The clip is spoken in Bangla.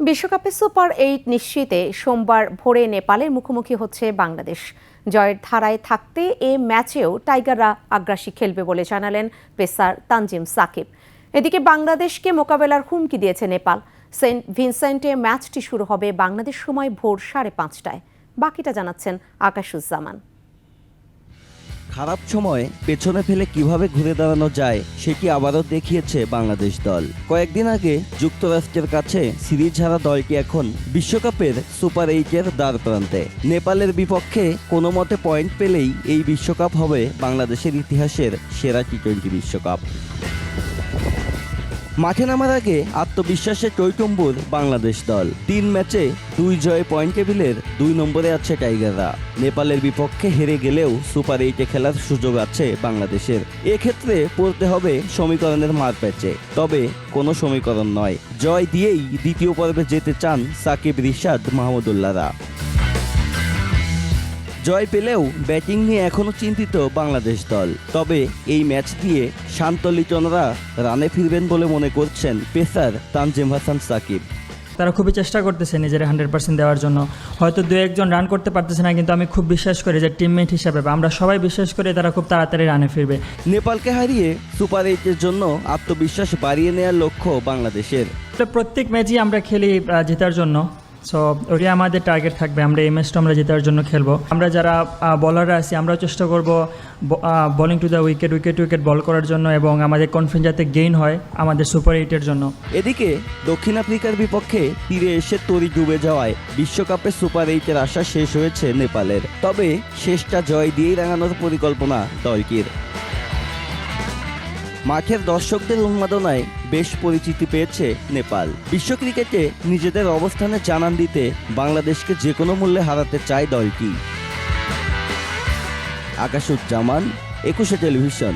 বিশ্বকাপে সুপার এইট নিশ্চিতে সোমবার ভোরে নেপালের মুখোমুখি হচ্ছে বাংলাদেশ। জয়ের ধারায় থাকতে এ ম্যাচেও টাইগাররা আগ্রাসী খেলবে বলে জানালেন পেসার তানজিম সাকিব। এদিকে বাংলাদেশকে মোকাবেলার হুমকি দিয়েছে নেপাল। সেন্ট ভিনসেন্টে ম্যাচটি শুরু হবে বাংলাদেশ সময় ভোর সাড়ে পাঁচটায়। বাকিটা জানাচ্ছেন আকাশুজ্জামান খারাপ সময় পেছনে ফেলে কীভাবে ঘুরে দাঁড়ানো যায় সেটি আবারও দেখিয়েছে বাংলাদেশ দল। কয়েকদিন আগে যুক্তরাষ্ট্রের কাছে সিরিজ হারা দলটি এখন বিশ্বকাপের সুপার এইটের দ্বার প্রান্তে। নেপালের বিপক্ষে কোনো মতে পয়েন্ট পেলেই এই বিশ্বকাপ হবে বাংলাদেশের ইতিহাসের সেরা টি টোয়েন্টি বিশ্বকাপ। মাঠে নামার আগে আত্মবিশ্বাসে টৈটম্বুর বাংলাদেশ দল। তিন ম্যাচে দুই জয় পয়েন্ট টেবিলের দুই নম্বরে আছে টাইগাররা। নেপালের বিপক্ষে হেরে গেলেও সুপার এইটে খেলার সুযোগ আছে বাংলাদেশের। এক্ষেত্রে পড়তে হবে সমীকরণের মার প্যাচে তবে কোনো সমীকরণ নয়। জয় দিয়েই দ্বিতীয় পর্বে যেতে চান সাকিব রিশাদ মাহমুদুল্লাহরা জয় পেলেও ব্যাটিং নিয়ে এখনও চিন্তিত বাংলাদেশ দল। তবে এই ম্যাচ দিয়ে শান্ত লিটনরা রানে ফিরবেন বলে মনে করছেন পেসার তানজিম হাসান সাকিব। তারা খুবই চেষ্টা করতেছে নিজের হান্ড্রেড পার্সেন্ট দেওয়ার জন্য। হয়তো দু একজন রান করতে পারতেছে না কিন্তু আমি খুব বিশ্বাস করি যে টিমমেট হিসাবে বা আমরা সবাই বিশ্বাস করি তারা খুব তাড়াতাড়ি রানে ফিরবে। নেপালকে হারিয়ে সুপার এইটের জন্য আত্মবিশ্বাস বাড়িয়ে নেওয়ার লক্ষ্য বাংলাদেশের। প্রত্যেক ম্যাচই আমরা খেলি জেতার জন্য। সো ওটাই আমাদের টার্গেট থাকবে। আমরা এই ম্যাচটা আমরা জেতার জন্য খেলব। আমরা যারা বলাররা আছি, আমরাও চেষ্টা করব bowling to the wicket wicket wicket বল করার জন্য এবং আমাদের কনফিডেন্স যাতে গেইন হয় আমাদের সুপার এইটের জন্য। এদিকে, দক্ষিণ আফ্রিকার বিপক্ষে তীরে এসে তরি ডুবে যাওয়ায় বিশ্বকাপে সুপার এইটের আশা শেষ হয়েছে নেপালের। তবে শেষটা জয় দিয়েই রাঙানোর পরিকল্পনা দলটির মাঠের দর্শকদের উন্মাদনায় বেশ পরিচিতি পেয়েছে নেপাল। বিশ্ব ক্রিকেটে নিজেদের অবস্থানে জানান দিতে বাংলাদেশকে যে কোনো মূল্যে হারাতে চায় দলটি। আকাশুজ্জামান, একুশে টেলিভিশন।